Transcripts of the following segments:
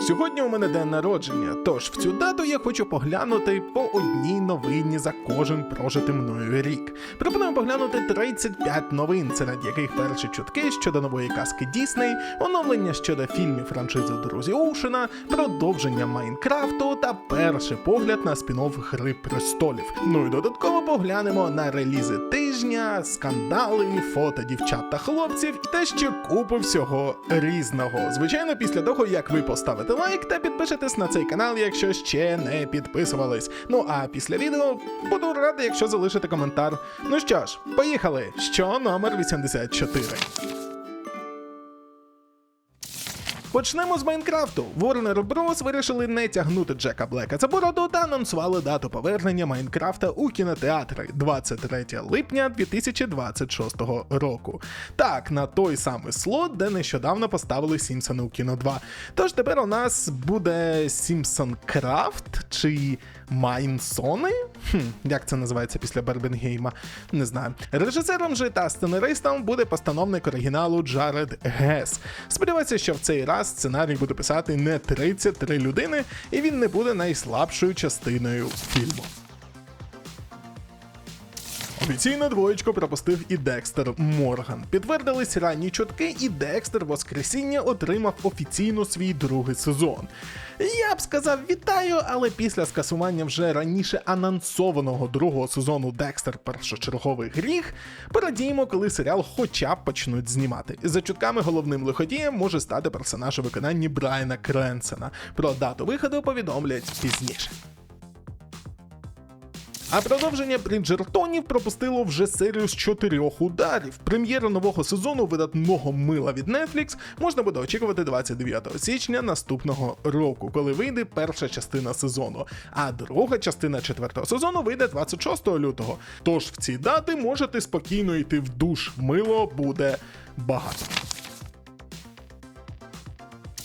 Сьогодні у мене день народження, тож в цю дату я хочу поглянути по одній новині за кожен прожитий мною рік. Пропоную поглянути 35 новин, серед яких перші чутки щодо нової казки Дісней, оновлення щодо фільмів франшизи Друзі Оушена, продовження Майнкрафту та перший погляд на спін-офф Гри престолів. Ну і додатково поглянемо на релізи тижня, скандали, фото дівчат та хлопців і те, ще купу всього різного. Звичайно, після того як ви поставите лайк та підпишетесь на цей канал, якщо ще не підписувались. Ну а після відео буду радий, якщо залишите коментар. Ну що ж, поїхали! Що номер 84. Почнемо з Майнкрафту. Warner Bros. вирішили не тягнути Джека Блека за бороду та анонсували дату повернення Майнкрафта у кінотеатри 23 липня 2026 року. Так, на той самий слот, де нещодавно поставили Сімпсони у кіно 2. Тож тепер у нас буде Сімпсон Крафт чи Майнсони? Хм, як це називається після Барбенгейма? Не знаю. Режисером же та сценаристом буде постановник оригіналу Джаред Гес. Сподіваюся, що в цей раз сценарій буде писати не 33 людини, і він не буде найслабшою частиною фільму. Офіційно двоєчку пропустив і Декстер Морган. Підтвердились ранні чутки, і Декстер Воскресіння отримав офіційно свій другий сезон. Я б сказав вітаю, але після скасування вже раніше анонсованого другого сезону Декстер першочерговий гріх, порадіємо, коли серіал хоча б почнуть знімати. За чутками головним лиходієм може стати персонаж у виконанні Брайана Кренсена. Про дату виходу повідомлять пізніше. А продовження Бріджертонів пропустило вже серію з чотирьох ударів. Прем'єру нового сезону видатного мила від Netflix можна буде очікувати 29 січня наступного року, коли вийде перша частина сезону. А друга частина четвертого сезону вийде 26 лютого. Тож в ці дати можете спокійно йти в душ. Мило буде багато.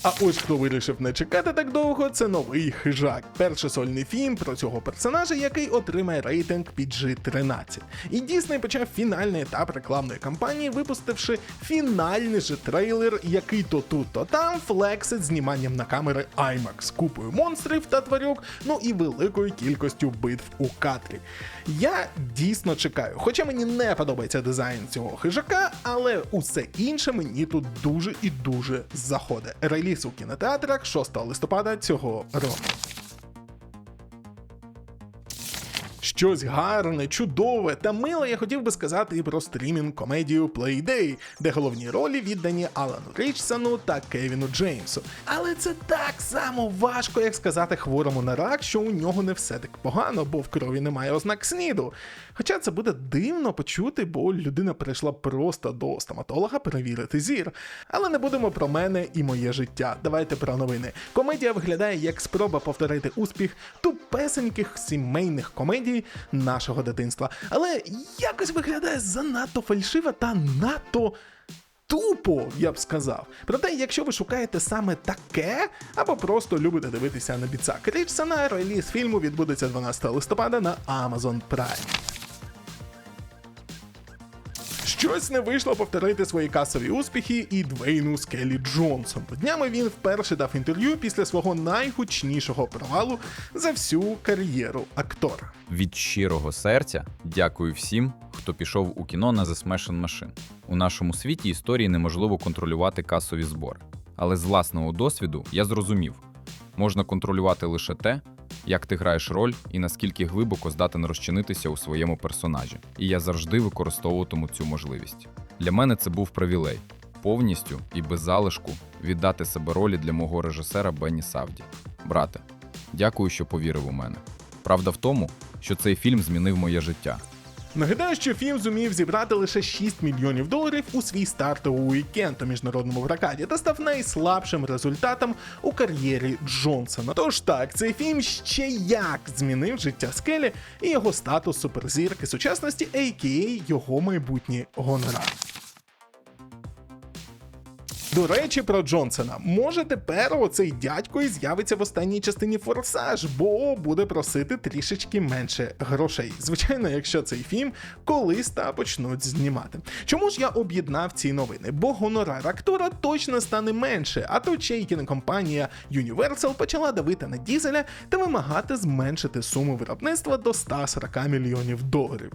А ось хто вирішив не чекати так довго, це новий хижак. Перший сольний фільм про цього персонажа, який отримає рейтинг PG-13. І Дісней почав фінальний етап рекламної кампанії, випустивши фінальний же трейлер, який то тут, то там флексить зніманням на камери IMAX купою монстрів та тварюк, ну і великою кількістю битв у кадрі. Я дійсно чекаю, хоча мені не подобається дизайн цього хижака, але усе інше мені тут дуже і дуже заходить. У кінотеатрах 6 листопада цього року. Щось гарне, чудове та миле я хотів би сказати і про стрімінг комедію Playday, де головні ролі віддані Алану Річсону та Кевіну Джеймсу. Але це так само важко, як сказати хворому на рак, що у нього не все так погано, бо в крові немає ознак сніду. Хоча це буде дивно почути, бо людина прийшла просто до стоматолога перевірити зір. Але не будемо про мене і моє життя. Давайте про новини. Комедія виглядає як спроба повторити успіх тупесеньких сімейних комедій нашого дитинства. Але якось виглядає занадто фальшиво та надто. Тупо, я б сказав. Проте, якщо ви шукаєте саме таке, або просто любите дивитися на біцак Річсона, реліз фільму відбудеться 12 листопада на Amazon Prime. Щось не вийшло повторити свої касові успіхи і Двейну Скелі Джонсону. Днями він вперше дав інтерв'ю після свого найгучнішого провалу за всю кар'єру актора. Від щирого серця дякую всім, хто пішов у кіно на The Smashing Machine. У нашому світі історії неможливо контролювати касові збори. Але з власного досвіду я зрозумів, можна контролювати лише те, як ти граєш роль і наскільки глибоко здатен розчинитися у своєму персонажі. І я завжди використовуватиму цю можливість. Для мене це був привілей повністю і без залишку віддати себе ролі для мого режисера Бенні Савді. Брате, дякую, що повірив у мене. Правда в тому, що цей фільм змінив моє життя. Нагадаю, що фільм зумів зібрати лише 6 мільйонів доларів у свій стартовий уікенд у міжнародному прокаті та став найслабшим результатом у кар'єрі Джонсона. Тож так, цей фільм ще як змінив життя Скелі і його статус суперзірки сучасності, а.к.а. його майбутній гонорар. До речі, про Джонсона. Може тепер оцей дядько і з'явиться в останній частині Форсаж, бо буде просити трішечки менше грошей. Звичайно, якщо цей фільм колись та почнуть знімати. Чому ж я об'єднав ці новини? Бо гонорар актора точно стане менше, а то ще й кінокомпанія Universal почала давити на дізеля та вимагати зменшити суму виробництва до 140 мільйонів доларів.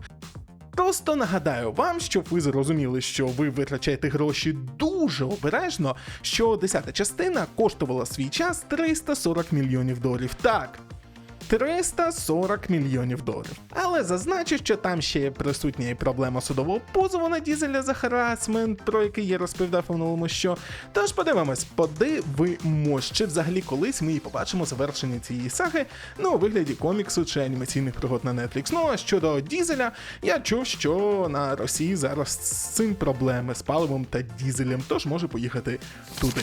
Просто нагадаю вам, щоб ви зрозуміли, що ви витрачаєте гроші дуже обережно, що 10 частина коштувала свій час 340 мільйонів доларів. Так. 340 мільйонів доларів. Але зазначу, що там ще є присутня і проблема судового позову на дізеля за харасмент, про який я розповідав у минулому що. Тож подивимось, подивимось, чи взагалі колись ми і побачимо завершення цієї саги ну, у вигляді коміксу чи анімаційних пригод на Netflix. Ну а щодо дізеля, я чув, що на Росії зараз з цим проблеми з паливом та дізелем, тож може поїхати туди.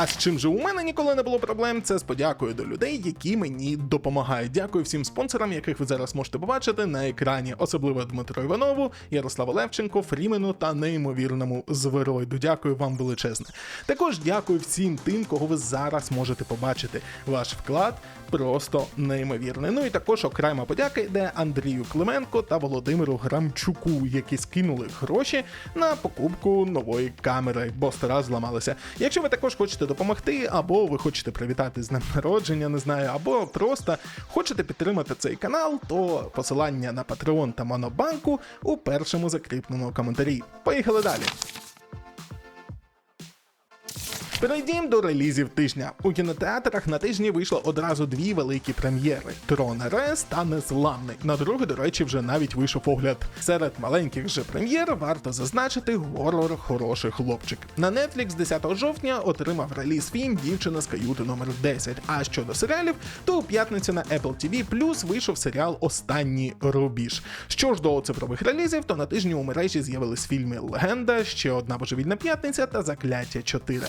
А з чим же у мене ніколи не було проблем, це з подякою до людей, які мені допомагають. Дякую всім спонсорам, яких ви зараз можете побачити на екрані, особливо Дмитро Іванову, Ярославу Левченко, Фрімену та неймовірному Зверойду. Дякую вам величезне. Також дякую всім тим, кого ви зараз можете побачити. Ваш вклад просто неймовірний. Ну і також окрема подяка йде Андрію Клименко та Володимиру Грамчуку, які скинули гроші на покупку нової камери, бо стара зламалася. Якщо ви також хочете допомогти, або ви хочете привітати з днем народження, не знаю, або просто хочете підтримати цей канал, то посилання на Patreon та Монобанку у першому закріпленому коментарі. Поїхали далі. Перейдімо до релізів тижня. У кінотеатрах на тижні вийшло одразу дві великі прем'єри: Трон Рес та Незламний. На другий, до речі, вже навіть вийшов огляд. Серед маленьких же прем'єр варто зазначити горор хороший хлопчик. На Netflix 10 жовтня отримав реліз фільм Дівчина з каюти номер 10 А щодо серіалів, то у п'ятницю на Apple TV Plus вийшов серіал Останній рубіж. Що ж до цифрових релізів, то на тижні у мережі з'явились фільми Легенда, ще одна божевільна п'ятниця та Закляття 4.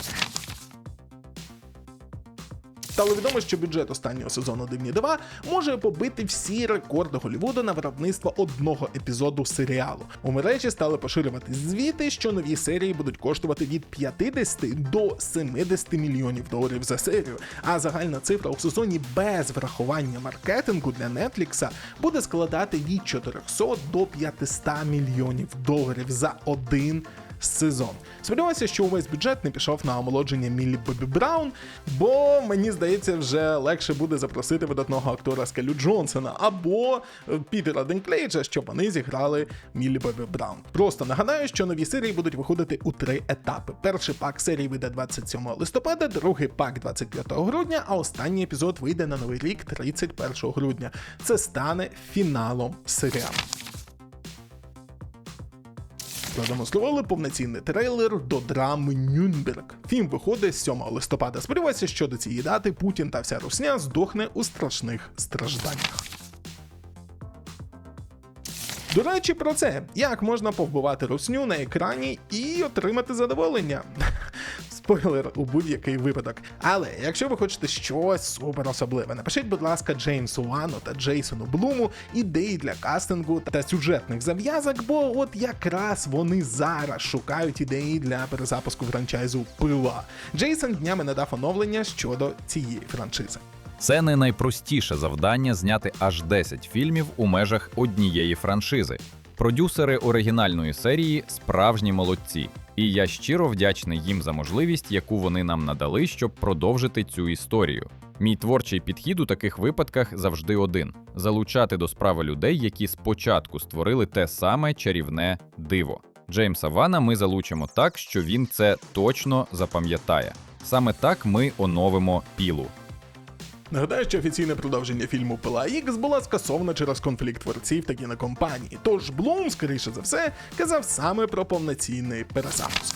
Стало відомо, що бюджет останнього сезону Дивні дива може побити всі рекорди Голлівуду на виробництво одного епізоду серіалу. У мережі стали поширювати звіти, що нові серії будуть коштувати від 50 до 70 мільйонів доларів за серію. А загальна цифра у сезоні без врахування маркетингу для Нетфлікса буде складати від 400 до 500 мільйонів доларів за один сезон. Сподіваюся, що увесь бюджет не пішов на омолодження Міллі Бобі Браун, бо мені здається, вже легше буде запросити видатного актора Скелю Джонсона або е, Пітера Денклейджа, щоб вони зіграли Міллі Бобі Браун. Просто нагадаю, що нові серії будуть виходити у три етапи. Перший пак серії вийде 27 листопада, другий пак 25 грудня, а останній епізод вийде на новий рік 31 грудня. Це стане фіналом серіалу. Продемонстрували повноцінний трейлер до драми Нюнберг. Фільм виходить 7 листопада. Сподіваюся, що до цієї дати Путін та вся русня здохне у страшних стражданнях. До речі, про це як можна повбивати русню на екрані і отримати задоволення. Спойлер у будь-який випадок. Але якщо ви хочете щось супер особливе, напишіть, будь ласка, Джеймсу Вану та Джейсону Блуму ідеї для кастингу та сюжетних зав'язок, бо от якраз вони зараз шукають ідеї для перезапуску франчайзу пила. Джейсон днями надав оновлення щодо цієї франшизи. Це не найпростіше завдання зняти аж 10 фільмів у межах однієї франшизи. Продюсери оригінальної серії справжні молодці, і я щиро вдячний їм за можливість, яку вони нам надали, щоб продовжити цю історію. Мій творчий підхід у таких випадках завжди один: залучати до справи людей, які спочатку створили те саме чарівне диво. Джеймса Вана ми залучимо так, що він це точно запам'ятає. Саме так ми оновимо пілу. Нагадаю, що офіційне продовження фільму Пила Ікс була скасована через конфлікт творців та кінокомпанії. Тож Блум, скоріше за все, казав саме про повноцінний перезапуск.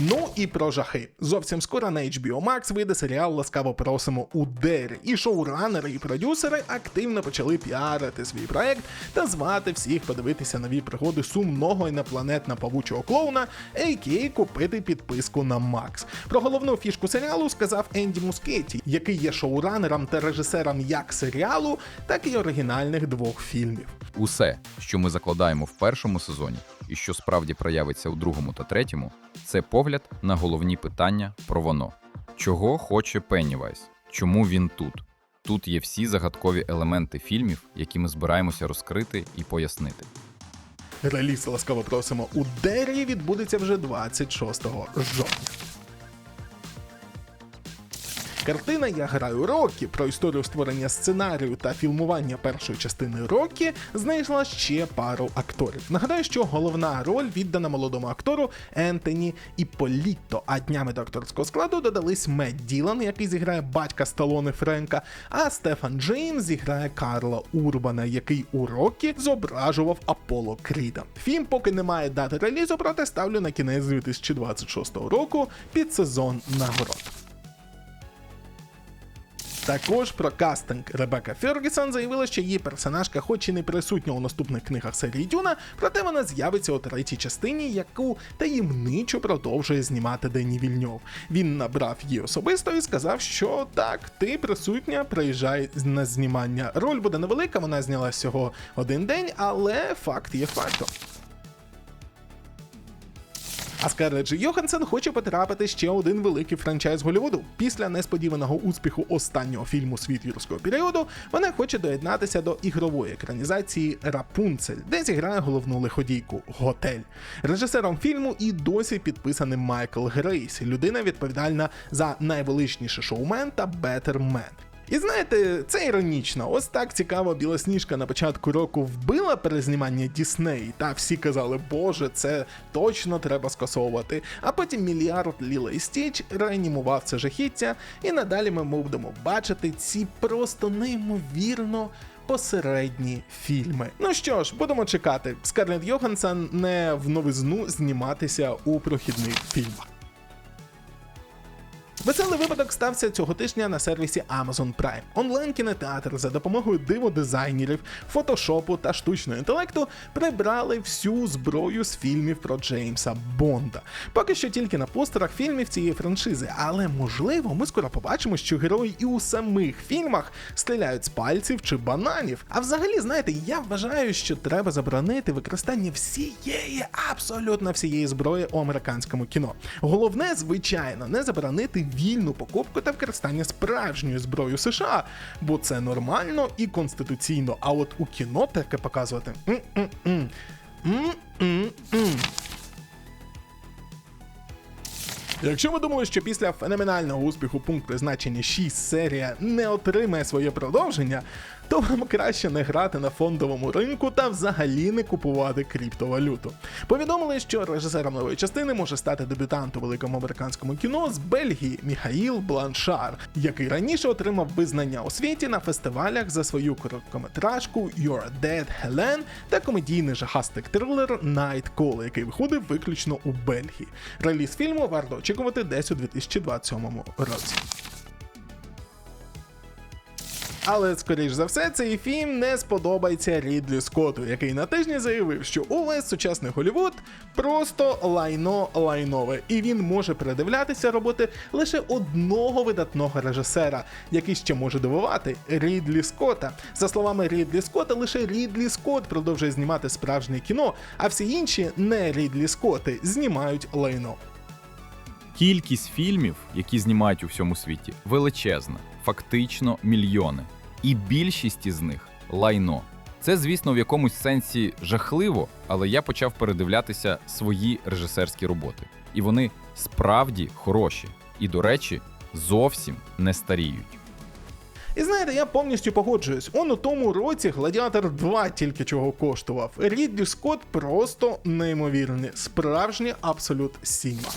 Ну і про жахи. Зовсім скоро на HBO Max вийде серіал Ласкаво просимо у Дері. І шоуранери і продюсери активно почали піарити свій проект та звати всіх подивитися нові пригоди сумного інопланетно павучого клоуна, а.к.а. купити підписку на Max. Про головну фішку серіалу сказав Енді Мускетті, який є шоуранером та режисером як серіалу, так і оригінальних двох фільмів. Усе, що ми закладаємо в першому сезоні, і що справді проявиться у другому та третьому, це погляд на головні питання про воно. Чого хоче Пеннівайс? Чому він тут? Тут є всі загадкові елементи фільмів, які ми збираємося розкрити і пояснити. Реліз ласкаво просимо у Дері відбудеться вже 26 жовтня. Картина Я граю Рокі про історію створення сценарію та фільмування першої частини Рокі знайшла ще пару акторів. Нагадаю, що головна роль віддана молодому актору Ентоні Іполіто, а днями до акторського складу додались Мед Ділан, який зіграє батька Сталоне Френка, а Стефан Джеймс зіграє Карла Урбана, який у Рокі зображував Аполло Кріда. Фільм поки не має дати релізу, проте ставлю на кінець 2026 року під сезон нагород. Також про кастинг Ребекка Фергюсон заявила, що її персонажка, хоч і не присутня у наступних книгах серії Дюна, проте вона з'явиться у третій частині, яку таємничо продовжує знімати Дені Вільньов. Він набрав її особисто і сказав, що так, ти присутня, приїжджай на знімання. Роль буде невелика, вона зняла всього один день, але факт є фактом. А Скарлетт Джі Йоханссон хоче потрапити ще один великий франчайз Голлівуду. Після несподіваного успіху останнього фільму Світ юрського періоду вона хоче доєднатися до ігрової екранізації Рапунцель, де зіграє головну лиходійку Готель. Режисером фільму і досі підписаний Майкл Грейс, людина відповідальна за найвеличніший шоумен та Бетермен. І знаєте, це іронічно. Ось так цікаво білосніжка на початку року вбила перезнімання Дісней, та всі казали, боже, це точно треба скасовувати. А потім мільярд Ліла і Стіч реанімував це жахіття, і надалі ми будемо бачити ці просто неймовірно. Посередні фільми. Ну що ж, будемо чекати. Скарлетт Йоханссон не в новизну зніматися у прохідних фільмах. Веселий випадок стався цього тижня на сервісі Amazon Prime. Онлайн-кінотеатр за допомогою диводизайнерів, фотошопу та штучного інтелекту прибрали всю зброю з фільмів про Джеймса Бонда. Поки що тільки на постерах фільмів цієї франшизи, але можливо, ми скоро побачимо, що герої і у самих фільмах стріляють з пальців чи бананів. А взагалі, знаєте, я вважаю, що треба заборонити використання всієї, абсолютно всієї зброї у американському кіно. Головне, звичайно, не заборонити вільну покупку та використання справжньої зброї США, бо це нормально і конституційно. А от у кіно таке показувати. м-м-м. М-м-м. Якщо ви думали, що після феноменального успіху пункт призначення 6 серія не отримає своє продовження, то вам краще не грати на фондовому ринку та взагалі не купувати криптовалюту. Повідомили, що режисером нової частини може стати дебютант у великому американському кіно з Бельгії Міхаїл Бланшар, який раніше отримав визнання у світі на фестивалях за свою короткометражку You're Dead Helen та комедійний жахастик трилер Night Call, який виходив виключно у Бельгії. Реліз фільму варто очікувати десь у 2027 році. Але, скоріш за все, цей фільм не сподобається Рідлі Скотту, який на тижні заявив, що увесь сучасний Голівуд просто лайно лайнове, і він може передивлятися роботи лише одного видатного режисера, який ще може дивувати Рідлі Скотта. За словами Рідлі Скотта, лише Рідлі Скотт продовжує знімати справжнє кіно, а всі інші не Рідлі Скотти знімають лайно. Кількість фільмів, які знімають у всьому світі, величезна, фактично мільйони. І більшість із них лайно. Це, звісно, в якомусь сенсі жахливо, але я почав передивлятися свої режисерські роботи. І вони справді хороші. І, до речі, зовсім не старіють. І знаєте, я повністю погоджуюсь. Он у тому році Гладіатор 2 тільки чого коштував. Рідлі Скотт просто неймовірний, справжній абсолют Сіма.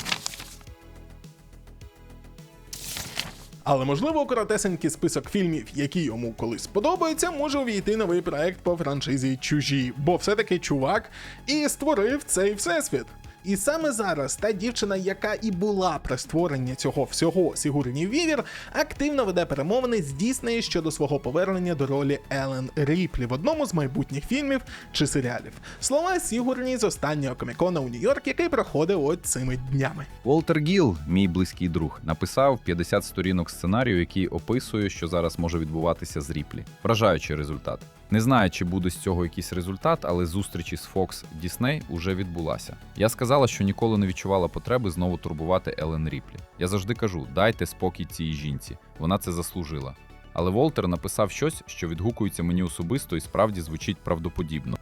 Але можливо, коротесенький список фільмів, які йому колись сподобаються, може увійти новий проект по франшизі Чужі, бо все-таки чувак і створив цей всесвіт. І саме зараз та дівчина, яка і була при створенні цього всього Сігурні Вівер, активно веде перемовини з Діснею щодо свого повернення до ролі Елен Ріплі в одному з майбутніх фільмів чи серіалів. Слова Сігурні з останнього комікона у Нью-Йорк, який проходить от цими днями. Волтер Гіл, мій близький друг, написав 50 сторінок сценарію, який описує, що зараз може відбуватися з Ріплі. Вражаючий результат. Не знаю, чи буде з цього якийсь результат, але зустрічі з Fox Disney уже відбулася. Я сказала, що ніколи не відчувала потреби знову турбувати Елен Ріплі. Я завжди кажу: дайте спокій цій жінці, вона це заслужила. Але Волтер написав щось, що відгукується мені особисто і справді звучить правдоподібно.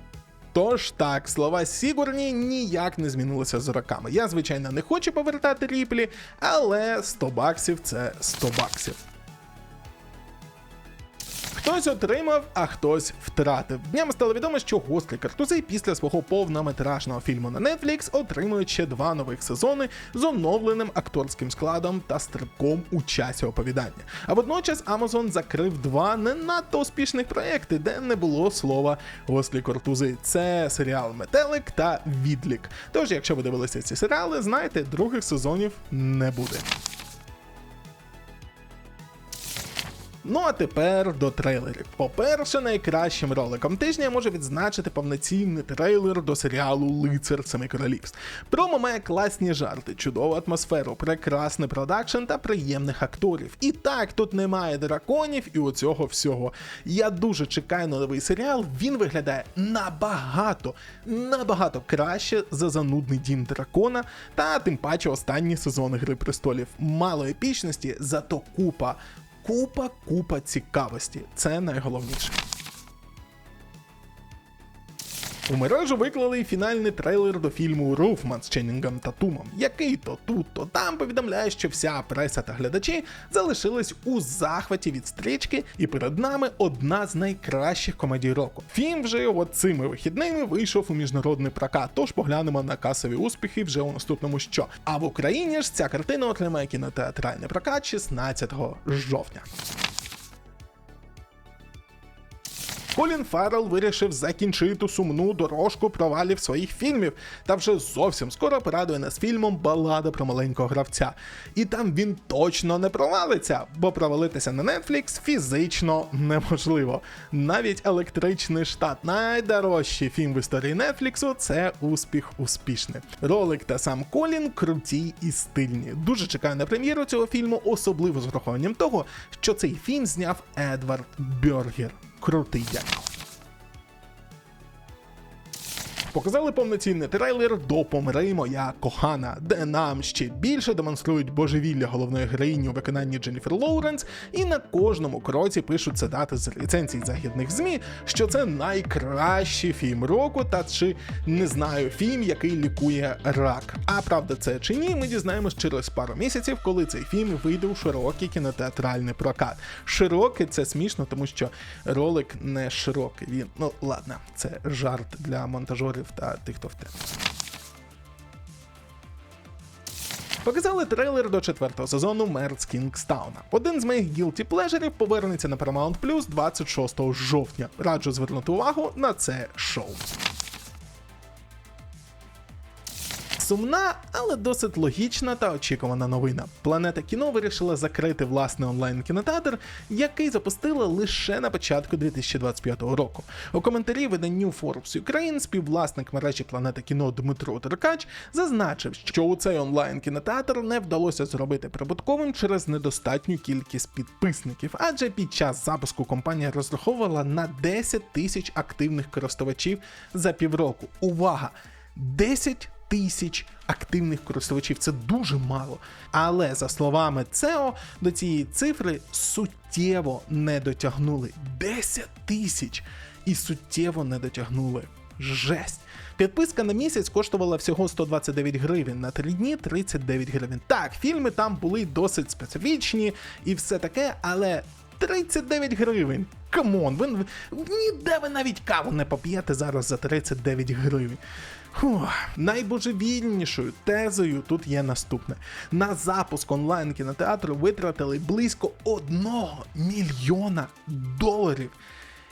Тож так, слова Сігурні ніяк не змінилися з роками. Я, звичайно, не хочу повертати ріплі, але 100 баксів це 100 баксів. Хтось отримав, а хтось втратив. Днями стало відомо, що гострі картузи після свого повнометражного фільму на Netflix отримують ще два нових сезони з оновленим акторським складом та стрибком у часі оповідання. А водночас Amazon закрив два не надто успішних проекти, де не було слова гострі картузи. Це серіал Метелик та Відлік. Тож, якщо ви дивилися ці серіали, знайте, других сезонів не буде. Ну а тепер до трейлерів. По-перше, найкращим роликом тижня я можу відзначити повноцінний трейлер до серіалу Лицар Семи Королівств. Промо має класні жарти, чудову атмосферу, прекрасний продакшн та приємних акторів. І так, тут немає драконів і оцього всього. Я дуже чекаю на новий серіал. Він виглядає набагато, набагато краще за занудний дім дракона, та тим паче останні сезони Гри престолів. Мало епічності, зато купа купа, купа цікавості. Це найголовніше. У мережу виклали фінальний трейлер до фільму Руфман з Ченнінгом Татумом, який то тут, то там повідомляє, що вся преса та глядачі залишились у захваті від стрічки, і перед нами одна з найкращих комедій року. Фільм вже от цими вихідними вийшов у міжнародний прокат, тож поглянемо на касові успіхи вже у наступному що. А в Україні ж ця картина отримає кінотеатральний прокат 16 жовтня. Колін Фаррелл вирішив закінчити сумну дорожку провалів своїх фільмів та вже зовсім скоро порадує нас фільмом Балада про маленького гравця. І там він точно не провалиться, бо провалитися на Netflix фізично неможливо. Навіть електричний штат, найдорожчий фільм в історії Netflix – це успіх успішний. Ролик та сам Колін круті і стильні. Дуже чекаю на прем'єру цього фільму, особливо з врахуванням того, що цей фільм зняв Едвард Бергер. Крутий дядько. Показали повноцінний трейлер до Помри моя кохана, де нам ще більше демонструють божевілля головної героїні у виконанні Дженніфер Лоуренс, і на кожному кроці пишуть цитати з рецензій західних ЗМІ, що це найкращий фільм року, та чи не знаю, фільм, який лікує рак. А правда, це чи ні, ми дізнаємось через пару місяців, коли цей фільм вийде у широкий кінотеатральний прокат. Широкий це смішно, тому що ролик не широкий. Він ну ладно, це жарт для монтажерів та тих, хто в темі. Показали трейлер до четвертого сезону Мерц Кінгстауна. Один з моїх guilty pleasure повернеться на Paramount Plus 26 жовтня. Раджу звернути увагу на це шоу. Сумна, але досить логічна та очікувана новина. Планета кіно вирішила закрити власний онлайн-кінотеатр, який запустила лише на початку 2025 року. У коментарі виданню Forbes Ukraine співвласник мережі Планета кіно Дмитро Деркач зазначив, що у цей онлайн-кінотеатр не вдалося зробити прибутковим через недостатню кількість підписників, адже під час запуску компанія розраховувала на 10 тисяч активних користувачів за півроку. Увага! 10 тисяч активних користувачів це дуже мало. Але за словами ЦЕО, до цієї цифри суттєво не дотягнули 10 тисяч і суттєво не дотягнули. Жесть. Підписка на місяць коштувала всього 129 гривень, на 3 дні 39 гривень. Так, фільми там були досить специфічні і все таке, але 39 гривень. Камон, ви, ніде ви навіть каву не поп'єте зараз за 39 гривень. Фух. Найбожевільнішою тезою тут є наступне: на запуск онлайн кінотеатру витратили близько 1 мільйона доларів.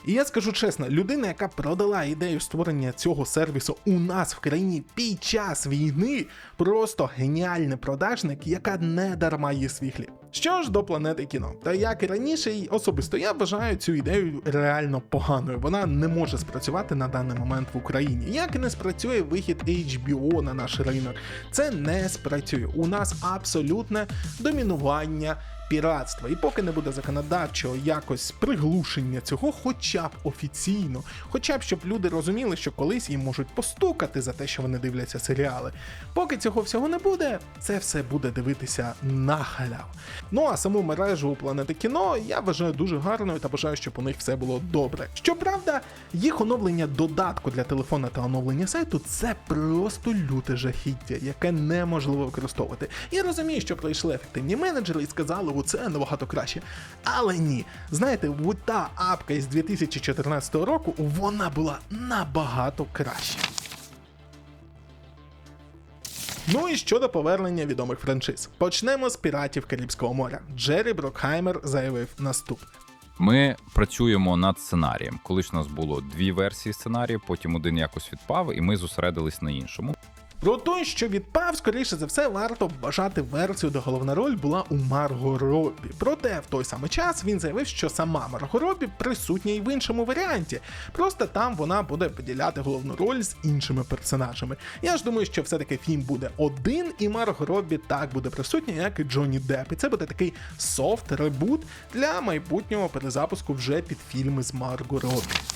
І я скажу чесно, людина, яка продала ідею створення цього сервісу у нас в країні під час війни, просто геніальний продажник, яка не дарма є свій хліб. Що ж до планети кіно, та як і раніше, і особисто я вважаю цю ідею реально поганою. Вона не може спрацювати на даний момент в Україні. Як і не спрацює вихід HBO на наш ринок, це не спрацює. У нас абсолютне домінування піратства. І поки не буде законодавчого якось приглушення цього, хоча б офіційно, хоча б щоб люди розуміли, що колись їм можуть постукати за те, що вони дивляться серіали. Поки цього всього не буде, це все буде дивитися на халяву. Ну а саму мережу у планети кіно я вважаю дуже гарною та бажаю, щоб у них все було добре. Щоправда, їх оновлення додатку для телефона та оновлення сайту це просто люте жахіття, яке неможливо використовувати. Я розумію, що прийшли ефективні менеджери і сказали, о, це набагато краще. Але ні, знаєте, та апка із 2014 року вона була набагато краще. Ну і щодо повернення відомих франшиз. Почнемо з піратів Карибського моря. Джері Брокхаймер заявив наступне. Ми працюємо над сценарієм. Колись у нас було дві версії сценарію, потім один якось відпав, і ми зосередились на іншому. Про той, що відпав, скоріше за все, варто вважати версію, де головна роль була у Марго Роббі. Проте в той самий час він заявив, що сама Марго Роббі присутня і в іншому варіанті. Просто там вона буде поділяти головну роль з іншими персонажами. Я ж думаю, що все-таки фільм буде один, і Марго Роббі так буде присутня, як і Джонні Депп. І це буде такий софт ребут для майбутнього перезапуску вже під фільми з Марго Роббі.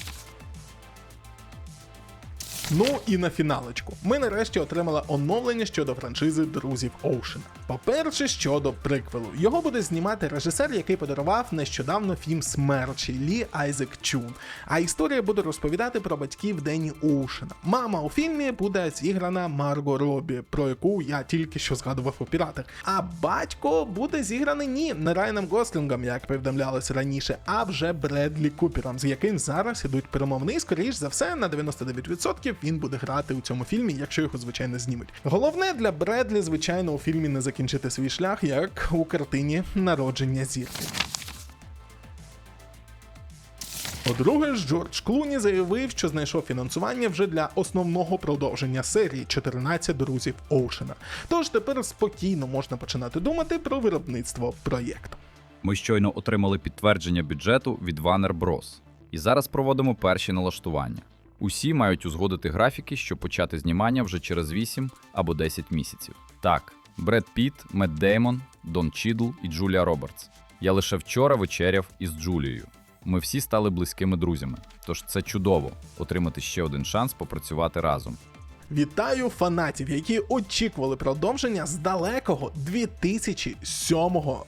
Ну і на фіналочку. Ми нарешті отримали оновлення щодо франшизи друзів Оушена. По-перше, щодо приквелу. Його буде знімати режисер, який подарував нещодавно фільм Смерчі Лі Айзек Чун. А історія буде розповідати про батьків Дені Оушена. Мама у фільмі буде зіграна Марго Робі, про яку я тільки що згадував у піратах. А батько буде зіграний ні не Райаном Гослінгом, як повідомлялося раніше, а вже Бредлі Купером, з яким зараз ідуть перемовини. Скоріш за все, на 99% він буде грати у цьому фільмі, якщо його звичайно знімуть. Головне для Бредлі, звичайно, у фільмі не закінчити свій шлях, як у картині Народження зірки. По-друге, Джордж Клуні заявив, що знайшов фінансування вже для основного продовження серії 14 друзів Оушена. Тож тепер спокійно можна починати думати про виробництво проєкту. Ми щойно отримали підтвердження бюджету від Warner Bros. І зараз проводимо перші налаштування. Усі мають узгодити графіки, щоб почати знімання вже через 8 або 10 місяців. Так, Бред Піт, Мед Деймон, Дон Чідл і Джулія Робертс. Я лише вчора вечеряв із Джулією. Ми всі стали близькими друзями, тож це чудово отримати ще один шанс попрацювати разом. Вітаю фанатів, які очікували продовження з далекого 2007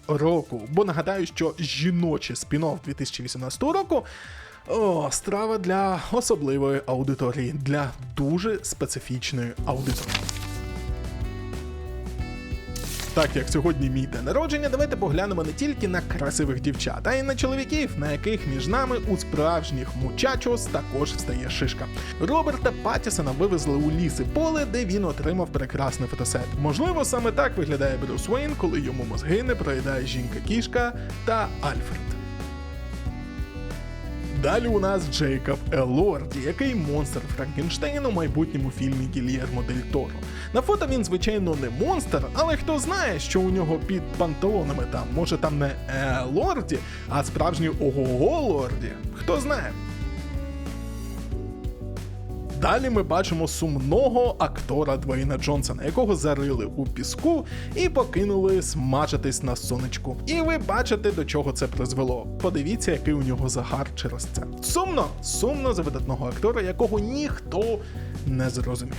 року. Бо нагадаю, що жіночий спін-офф 2018 року. О, страва для особливої аудиторії, для дуже специфічної аудиторії. Так як сьогодні мій день народження, давайте поглянемо не тільки на красивих дівчат, а й на чоловіків, на яких між нами у справжніх мучачос також встає шишка. Роберта Паттісона вивезли у ліси поле, де він отримав прекрасний фотосет. Можливо, саме так виглядає Брюс Уейн, коли йому мозги не проїдає жінка-кішка та Альфред. Далі у нас Джейкоб Елорді, який монстр Франкенштейн у майбутньому фільмі Гільєрмо Дель Торо. На фото він, звичайно, не монстр, але хто знає, що у нього під панталонами там, може там не Елорді, а справжній ого-го Лорді. Хто знає. Далі ми бачимо сумного актора Двейна Джонсона, якого зарили у піску і покинули смажитись на сонечку. І ви бачите, до чого це призвело. Подивіться, який у нього загар через це. Сумно, сумно за видатного актора, якого ніхто не зрозумів.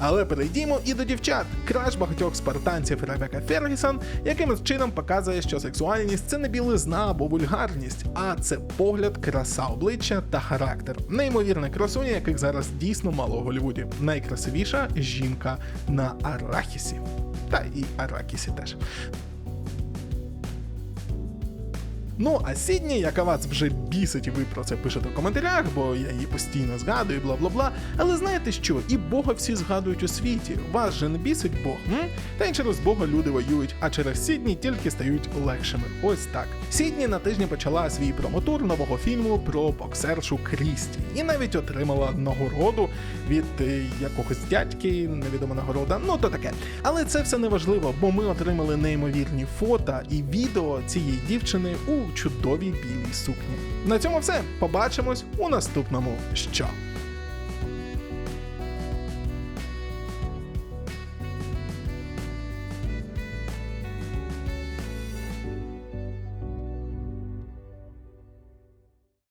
Але перейдімо і до дівчат. Краш багатьох спартанців Ребека Фергісон якимось чином показує, що сексуальність це не білизна або вульгарність, а це погляд, краса обличчя та характер. Неймовірна красуня, яких зараз дійсно мало у Голлівуді. Найкрасивіша жінка на Арахісі. Та і Аракісі теж. Ну а Сідні, яка вас вже бісить, і ви про це пишете в коментарях, бо я її постійно згадую, бла бла бла. Але знаєте що? І Бога всі згадують у світі. Вас же не бісить Бог, м? Та й через Бога люди воюють, а через Сідні тільки стають легшими. Ось так. Сідні на тижні почала свій промотур нового фільму про боксершу Крісті, і навіть отримала нагороду від е, якогось дядьки, невідома нагорода. Ну то таке. Але це все не важливо, бо ми отримали неймовірні фото і відео цієї дівчини у чудовій білій сукні. На цьому все. Побачимось у наступному що.